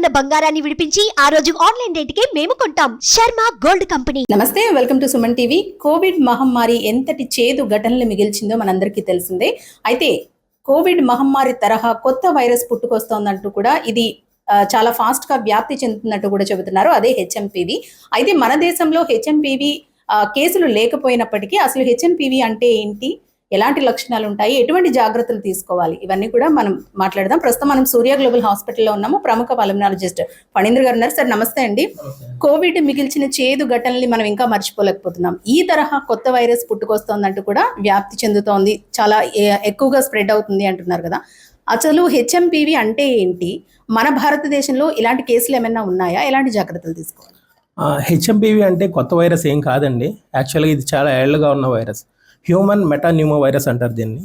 ఉన్న బంగారాన్ని విడిపించి ఆ రోజు ఆన్లైన్ రేటుకే మేము కొంటాం. Sharma gold company. నమస్తే welcome to Suman TV. Covid మహమ్మారి ఎంతటి చేదు ఘటనలు మిగిల్చిందో మనందరికీ తెలిసిందే. అయితే కోవిడ్ మహమ్మారి తరహా కొత్త వైరస్ పుట్టుకొస్తోందంటూ కూడా ఇది చాలా ఫాస్ట్గా వ్యాప్తి చెందుతున్నట్టు కూడా చెబుతున్నారు. అదే హెచ్ఎంపీవి. అయితే మన దేశంలో హెచ్ఎంపీవి కేసులు లేకపోయినప్పటికీ అసలు హెచ్ఎంపీవి అంటే ఏంటి? ఎలాంటి లక్షణాలు ఉంటాయి ఎటువంటి జాగ్రత్తలు తీసుకోవాలి? ఇవన్నీ కూడా మనం మాట్లాడదాం. ప్రస్తుతం మనం సూర్య గ్లోబల్ హాస్పిటల్లో ఉన్నాము. ప్రముఖ పల్మనాలజిస్ట్ ఫణీంద్ర గారు ఉన్నారు. సార్ నమస్తే అండి. కోవిడ్ మిగిల్చిన చేదు ఘటనల్ని మనం ఇంకా మర్చిపోలేకపోతున్నాం. ఈ తరహా కొత్త వైరస్ పుట్టుకొస్తోందంటూ కూడా వ్యాప్తి చెందుతోంది. చాలా ఎక్కువగా స్ప్రెడ్ అవుతుంది అంటున్నారు కదా. అసలు హెచ్ఎంపీవి అంటే ఏంటి? మన భారతదేశంలో ఇలాంటి కేసులు ఏమైనా ఉన్నాయా? ఎలాంటి జాగ్రత్తలు తీసుకోవాలి? హెచ్ఎంపీవి అంటే కొత్త వైరస్ ఏం కాదండి. యాక్చువల్గా ఇది చాలా ఏళ్ళగా ఉన్న వైరస్. హ్యూమన్ మెటాన్యూమో వైరస్ అంటారు దీన్ని.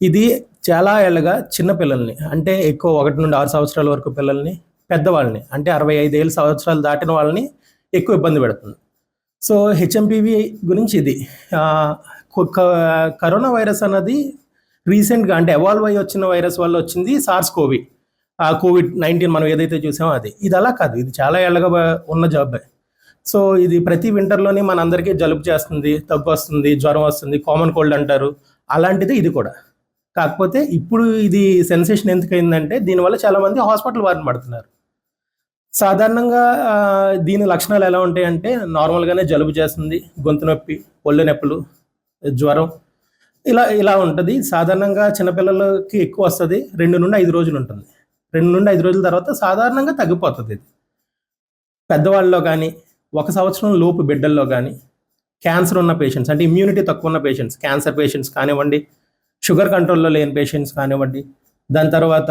ఇది చాలా ఏళ్ళగా చిన్న పిల్లల్ని అంటే ఎక్కువ ఒకటి నుండి ఆరు సంవత్సరాల వరకు పిల్లల్ని పెద్దవాళ్ళని అంటే అరవై ఐదు ఏళ్ళు సంవత్సరాలు దాటిన వాళ్ళని ఎక్కువ ఇబ్బంది పెడుతుంది. సో హెచ్ఎంపివి గురించి ఇది. కరోనా వైరస్ అన్నది రీసెంట్గా అంటే ఎవాల్వ్ అయ్యి వచ్చిన వైరస్ వల్ల వచ్చింది సార్స్ కోవి. ఆ కోవిడ్ నైన్టీన్ మనం ఏదైతే చూసామో అది. ఇది అలా కాదు. ఇది చాలా ఏళ్ళగా ఉన్న జాబ్. సో ఇది ప్రతి వింటర్లోనే మన అందరికీ జలుబు చేస్తుంది దగ్గు వస్తుంది జ్వరం వస్తుంది కామన్ కోల్డ్ అంటారు. అలాంటిది ఇది కూడా. కాకపోతే ఇప్పుడు ఇది సెన్సేషన్ ఎందుకైందంటే దీనివల్ల చాలామంది హాస్పిటల్ వారిని పడుతున్నారు. సాధారణంగా దీని లక్షణాలు ఎలా ఉంటాయంటే నార్మల్గానే జలుబు చేస్తుంది గొంతు నొప్పి ఒళ్ళు నొప్పులు జ్వరం ఇలా ఇలా ఉంటుంది. సాధారణంగా చిన్నపిల్లలకి ఎక్కువ వస్తుంది రెండు నుండి ఐదు రోజులు ఉంటుంది. రెండు నుండి ఐదు రోజుల తర్వాత సాధారణంగా తగ్గిపోతుంది ఇది. పెద్దవాళ్ళలో కానీ ఒక సంవత్సరం లోపు బిడ్డల్లో కానీ క్యాన్సర్ ఉన్న పేషెంట్స్ అంటే ఇమ్యూనిటీ తక్కువ ఉన్న పేషెంట్స్ క్యాన్సర్ పేషెంట్స్ కానివ్వండి షుగర్ కంట్రోల్లో లేని పేషెంట్స్ కానివ్వండి దాని తర్వాత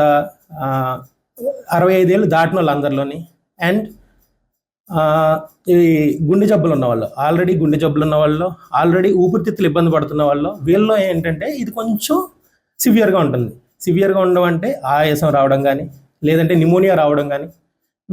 అరవై ఐదేళ్ళు దాటిన వాళ్ళందరిలోని అండ్ ఈ గుండె జబ్బులు ఉన్న వాళ్ళు ఆల్రెడీ గుండె జబ్బులు ఉన్న వాళ్ళు ఆల్రెడీ ఊపిరితిత్తులు ఇబ్బంది పడుతున్న వాళ్ళు వీళ్ళలో ఏంటంటే ఇది కొంచెం సివియర్గా ఉంటుంది. సివియర్గా ఉండడం అంటే ఆయాసం రావడం కానీ లేదంటే నిమోనియా రావడం కానీ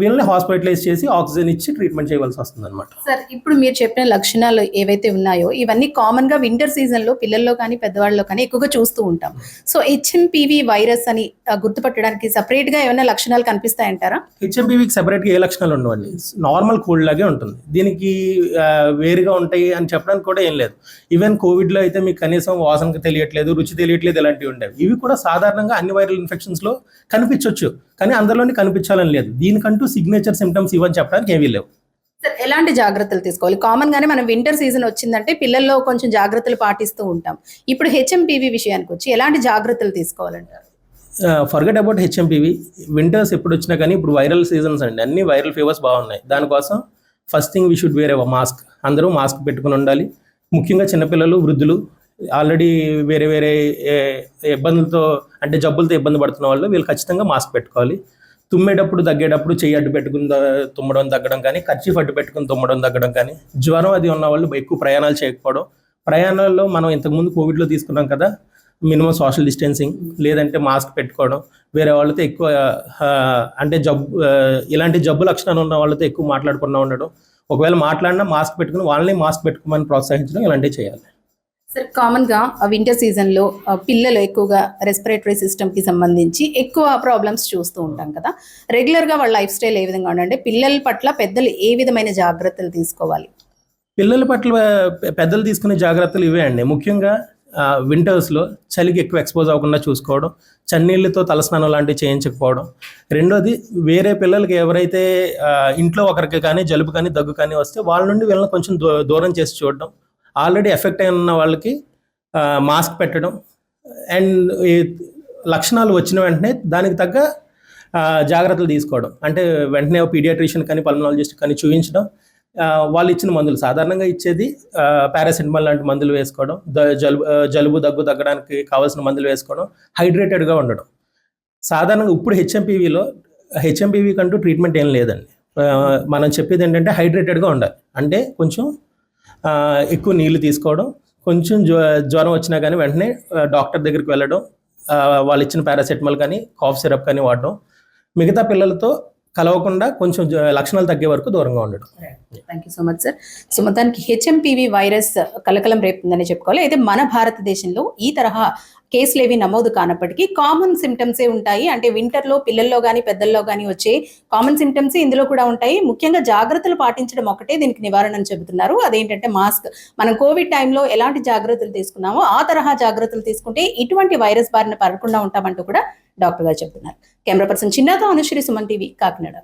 వీళ్ళని హాస్పిటలైజ్ చేసి ఆక్సిజన్ ఇచ్చి ట్రీట్మెంట్ చేయవలసి వస్తుంది అనమాట సార్ ఇప్పుడు మీరు చెప్పిన లక్షణాలు ఏవైతే ఉన్నాయో ఇవన్నీ కామన్గా వింటర్ సీజన్లో పిల్లల్లో కానీ పెద్దవాళ్ళలో కానీ ఎక్కువగా చూస్తూ ఉంటాం. సో హెచ్ఎంపీవి వైరస్ అని గుర్తుపట్టడానికి సపరేట్గా ఏమైనా లక్షణాలు కనిపిస్తాయంటారా? హెచ్ఎంపీవీకి సెపరేట్గా ఏ లక్షణాలు ఉండవండి. నార్మల్ కోల్డ్ లాగే ఉంటుంది. దీనికి వేరుగా ఉంటాయి అని చెప్పడానికి కూడా ఏం లేదు. ఈవెన్ కోవిడ్లో అయితే మీకు కనీసం వాసనకి తెలియట్లేదు రుచి తెలియట్లేదు ఇలాంటివి ఉండేవి. ఇవి కూడా సాధారణంగా అన్ని వైరల్ ఇన్ఫెక్షన్స్లో కనిపించవచ్చు కానీ అందరిలోని కనిపించాలని లేదు. దీనికంటూ సిగ్నేచర్ సిమ్టమ్స్ ఇవని చెప్పడానికి ఏమీ లేవు. సార్ ఎలాంటి జాగ్రత్తలు తీసుకోవాలి? కామన్ గానే మనం వింటర్ సీజన్ వచ్చిందంటే పిల్లల్లో కొంచెం జాగ్రత్తలు పాటిస్తూ ఉంటాం. ఇప్పుడు హెచ్ఎంపీవి విషయానికి వచ్చి ఎలాంటి జాగ్రత్తలు తీసుకోవాలంటారు? ఫర్గెట్ అబౌట్ హెచ్ఎంపీవి వింటర్స్ ఎప్పుడు వచ్చినా కానీ ఇప్పుడు వైరల్ సీజన్స్ అండి. అన్ని వైరల్ ఫీవర్స్ బాగున్నాయి. దానికోసం first thing we should wear mask అందరూ మాస్క్ పెట్టుకుని ఉండాలి. ముఖ్యంగా చిన్నపిల్లలు వృద్ధులు ఆల్రెడీ వేరే వేరే ఇబ్బందులతో అంటే జబ్బులతో ఇబ్బంది పడుతున్న వాళ్ళు వీళ్ళు ఖచ్చితంగా మాస్క్ పెట్టుకోవాలి. తుమ్మేటప్పుడు దగ్గేటప్పుడు చెయ్యి అడ్డు పెట్టుకుని తుమ్మడం తగ్గడం కానీ కర్చీఫ్ అడ్డు పెట్టుకుని తుమ్మడం తగ్గడం కానీ జ్వరం అది ఉన్న వాళ్ళు ఎక్కువ ప్రయాణాలు చేయకపోవడం. ప్రయాణాల్లో మనం ఇంతకుముందు కోవిడ్లో తీసుకున్నాం కదా మినిమం సోషల్ డిస్టెన్సింగ్ లేదంటే మాస్క్ పెట్టుకోవడం. వేరే వాళ్ళతో ఎక్కువ అంటే జబ్బు ఇలాంటి జబ్బు లక్షణాలు ఉన్న వాళ్ళతో ఎక్కువ మాట్లాడకుండా ఉండడం. ఒకవేళ మాట్లాడినా మాస్క్ పెట్టుకుని వాళ్ళని మాస్క్ పెట్టుకోమని ప్రోత్సహించడం ఇలాంటివి చేయాలి. సార్ కామన్గా వింటర్ సీజన్లో పిల్లలు ఎక్కువగా రెస్పిరేటరీ సిస్టమ్కి సంబంధించి ఎక్కువ ప్రాబ్లమ్స్ చూస్తూ ఉంటాం కదా. రెగ్యులర్గా వాళ్ళ లైఫ్ స్టైల్ ఏ విధంగా ఉండాలంటే పిల్లల పట్ల పెద్దలు ఏ విధమైన జాగ్రత్తలు తీసుకోవాలి? పిల్లల పట్ల పెద్దలు తీసుకునే జాగ్రత్తలు ఇవే అండి. ముఖ్యంగా వింటర్స్లో చలికి ఎక్కువ ఎక్స్పోజ్ అవ్వకుండా చూసుకోవడం చన్నీళ్ళతో తలస్నానం లాంటివి చేయించకపోవడం. రెండోది వేరే పిల్లలకి ఎవరైతే ఇంట్లో ఒకరికి కానీ జలుబు కానీ దగ్గు కానీ వస్తే వాళ్ళ నుండి వీళ్ళని కొంచెం దూ- దూరం చేసి చూడడం. ఆల్రెడీ ఎఫెక్ట్ అయిన ఉన్న వాళ్ళకి మాస్క్ పెట్టడం. అండ్ ఈ లక్షణాలు వచ్చిన వెంటనే దానికి తగ్గ జాగ్రత్తలు తీసుకోవడం. అంటే వెంటనే పీడియాట్రిషియన్ కానీ పల్మనాలజిస్ట్ కానీ చూపించడం వాళ్ళు ఇచ్చిన మందులు సాధారణంగా ఇచ్చేది పారాసిటమాల్ లాంటి మందులు వేసుకోవడం. ద- జలుబు జలుబు దగ్గు తగ్గడానికి కావాల్సిన మందులు వేసుకోవడం. హైడ్రేటెడ్గా ఉండడం. సాధారణంగా ఇప్పుడు హెచ్ఎంపీవీలో హెచ్ఎంపీవీ కంటూ ట్రీట్మెంట్ ఏం లేదండి. మనం చెప్పేది ఏంటంటే హైడ్రేటెడ్గా ఉండాలి. అంటే కొంచెం ఎక్కువ నీళ్ళు తీసుకోవడం కొంచెం జ్వ- జ్వరం వచ్చినా కానీ వెంటనే డాక్టర్ దగ్గరికి వెళ్ళడం వాళ్ళు ఇచ్చిన పారాసెటమాల్ కానీ కాఫ్ సిరప్ కానీ వాడడం మిగతా పిల్లలతో కలవకుండా కొంచెం జ- లక్షణాలు తగ్గే వరకు దూరంగా ఉండడం. Thank you so much sir so మొత్తానికి హెచ్ఎంపీవి వైరస్ కలకలం రేపుందని చెప్పుకోవాలి. అయితే మన భారతదేశంలో ఈ తరహా కేసులు ఏవి నమోదు కానప్పటికీ కామన్ సిమ్టమ్సే ఉంటాయి. అంటే వింటర్లో పిల్లల్లో కానీ పెద్దల్లో కానీ వచ్చే కామన్ సిమ్టమ్స్ ఇందులో కూడా ఉంటాయి. ముఖ్యంగా జాగ్రత్తలు పాటించడం ఒకటే దీనికి నివారణ అని చెబుతున్నారు. అదేంటంటే మాస్క్ మనం కోవిడ్ టైంలో ఎలాంటి జాగ్రత్తలు తీసుకున్నామో ఆ తరహా జాగ్రత్తలు తీసుకుంటే ఇటువంటి వైరస్ బారిన పడకుండా ఉంటామంటూ కూడా డాక్టర్ గారు చెబుతున్నారు. కెమెరా పర్సన్ చిన్నతో అనుశ్రీ సుమన్ టీవీ కాకినాడ.